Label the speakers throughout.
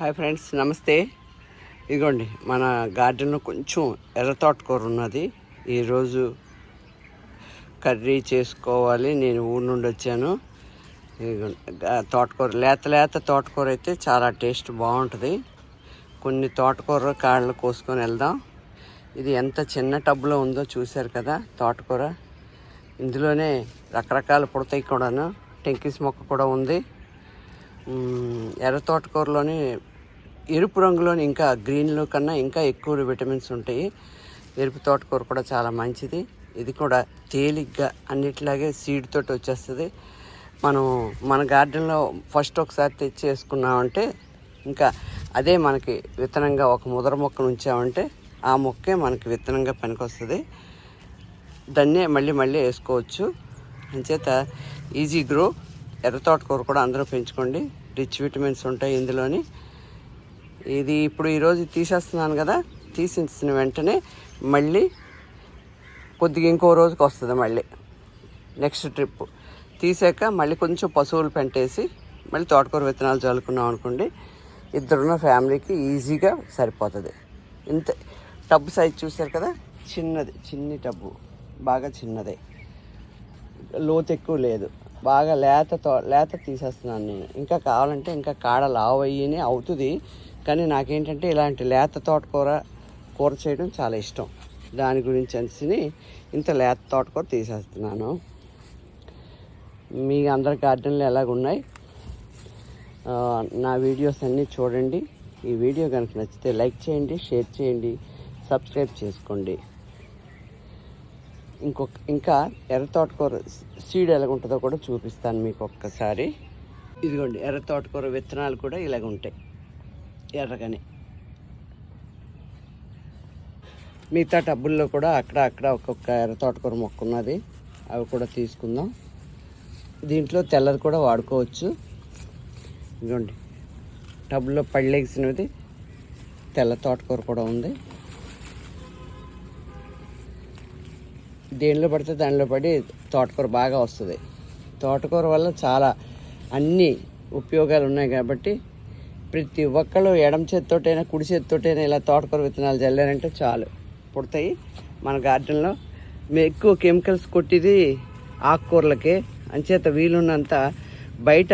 Speaker 1: Hi friends నమస్తే. ఇదిగోండి మన గార్డెన్లో కొంచెం ఎర్ర తోటకూర ఉన్నది. ఈరోజు కర్రీ చేసుకోవాలి. నేను ఊరు నుండి వచ్చాను. తోటకూర లేత లేత తోటకూర అయితే చాలా టేస్ట్ బాగుంటుంది. కొన్ని తోటకూర కాళ్ళు కోసుకొని వెళ్దాం. ఇది ఎంత చిన్న టబ్లో ఉందో చూశారు కదా తోటకూర. ఇందులోనే రకరకాల పుడతాయి కూడాను. టెంకిస్ మొక్క కూడా ఉంది. ఎర్ర తోటకూరలోని ఎరుపు రంగులోని ఇంకా గ్రీన్లో కన్నా ఇంకా ఎక్కువ విటమిన్స్ ఉంటాయి. ఎరుపు తోటకూర కూడా చాలా మంచిది. ఇది కూడా తేలిగ్గా అన్నిట్లాగే సీడ్ తోటి వచ్చేస్తుంది. మనం మన గార్డెన్లో ఫస్ట్ ఒకసారి తెచ్చి వేసుకున్నామంటే ఇంకా అదే మనకి విత్తనంగా ఒక ముదర మొక్కను ఉంచామంటే ఆ మొక్కే మనకి విత్తనంగా పనికొస్తుంది. దాన్నే మళ్ళీ మళ్ళీ వేసుకోవచ్చు. అంచేత ఈజీ గ్రో. ఎర్ర తోటకూర కూడా అందరూ పెంచుకోండి. రిచ్ విటమిన్స్ ఉంటాయి ఇందులోని. ఇది ఇప్పుడు ఈరోజు తీసేస్తున్నాను కదా తీసేసిన వెంటనే మళ్ళీ కొద్దిగా ఇంకో రోజుకి వస్తుంది మళ్ళీ. నెక్స్ట్ ట్రిప్ తీసాక మళ్ళీ కొంచెం పశువులు పెంటేసి మళ్ళీ తోటకూర విత్తనాలు చల్లుకున్నాం అనుకోండి ఇద్దరున్న ఫ్యామిలీకి ఈజీగా సరిపోతుంది. ఇంత టబ్ సైజ్ చూసారు కదా చిన్నది చిన్ని టబ్బు బాగా చిన్నదే. లోతు ఎక్కువ లేదు. బాగా లేత తో లేత తీసేస్తున్నాను నేను. ఇంకా కావాలంటే ఇంకా కాడ లావు అయ్యిని అవుతుంది. కానీ నాకేంటంటే ఇలాంటి లేత తోటకూర కూర చేయడం చాలా ఇష్టం. దాని గురించి అనేసి ఇంత లేత తోటకూర తీసేస్తున్నాను. మీ అందరి గార్డెన్లు ఎలాగున్నాయి? నా వీడియోస్ అన్నీ చూడండి. ఈ వీడియో కనుక నచ్చితే లైక్ చేయండి షేర్ చేయండి సబ్స్క్రైబ్ చేసుకోండి. ఇంకొక ఇంకా ఎర్ర తోటకూర సీడ్ ఎలాగుంటుందో కూడా చూపిస్తాను మీకు ఒక్కసారి. ఇదిగోండి ఎర్ర తోటకూర విత్తనాలు కూడా ఇలాగ ఉంటాయి. ఎర్రగానే. మిగతా టబ్బుల్లో కూడా అక్కడ అక్కడ ఒక్కొక్క ఎర్ర తోటకూర మొక్క ఉన్నది. అవి కూడా తీసుకుందాం. దీంట్లో తెల్లది కూడా వాడుకోవచ్చు. ఇదిగోండి టబ్బుల్లో పళ్ళేసినది తెల్ల తోటకూర కూడా ఉంది. దేనిలో పడితే దానిలో పడి తోటకూర బాగా వస్తుంది. తోటకూర వల్ల చాలా అన్ని ఉపయోగాలు ఉన్నాయి కాబట్టి ప్రతి ఒక్కళ్ళు ఎడమ చేతితోటైనా కుడి చేతితోటైనా ఇలా తోటకూర విత్తనాలు చల్లారంటే చాలు. పుడతాయి. మన గార్డెన్లో మేము ఎక్కువ కెమికల్స్ కొట్టిది ఆకుకూరలకే. అంచేత వీలున్నంత బయట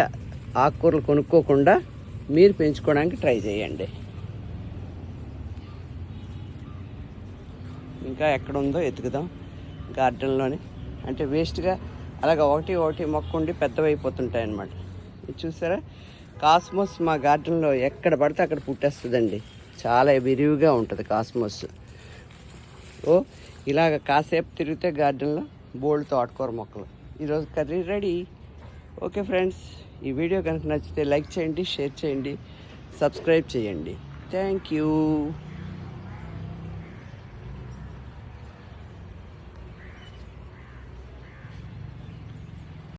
Speaker 1: ఆకుకూరలు కొనుక్కోకుండా మీరు పెంచుకోవడానికి ట్రై చేయండి. ఇంకా ఎక్కడ ఉందో ఎతుకుదాం గార్డెన్లోని. అంటే వేస్ట్గా అలాగ ఒకటి ఒకటి మొక్క ఉండి పెద్దవైపోతుంటాయి అన్నమాట ఇది చూసారా? కాస్మోస్ మా గార్డెన్లో ఎక్కడ పడితే అక్కడ పుట్టేస్తుందండి. చాలా విరివిగా ఉంటుంది కాస్మోస్. ఓ ఇలాగ కాసేపు తిరిగితే గార్డెన్లో బోల్డ్ తోటకూర మొక్కలు. ఈరోజు కర్రీ రెడీ. ఓకే ఫ్రెండ్స్ ఈ వీడియో కనుక నచ్చితే లైక్ చేయండి షేర్ చేయండి సబ్స్క్రైబ్ చేయండి. Thank you.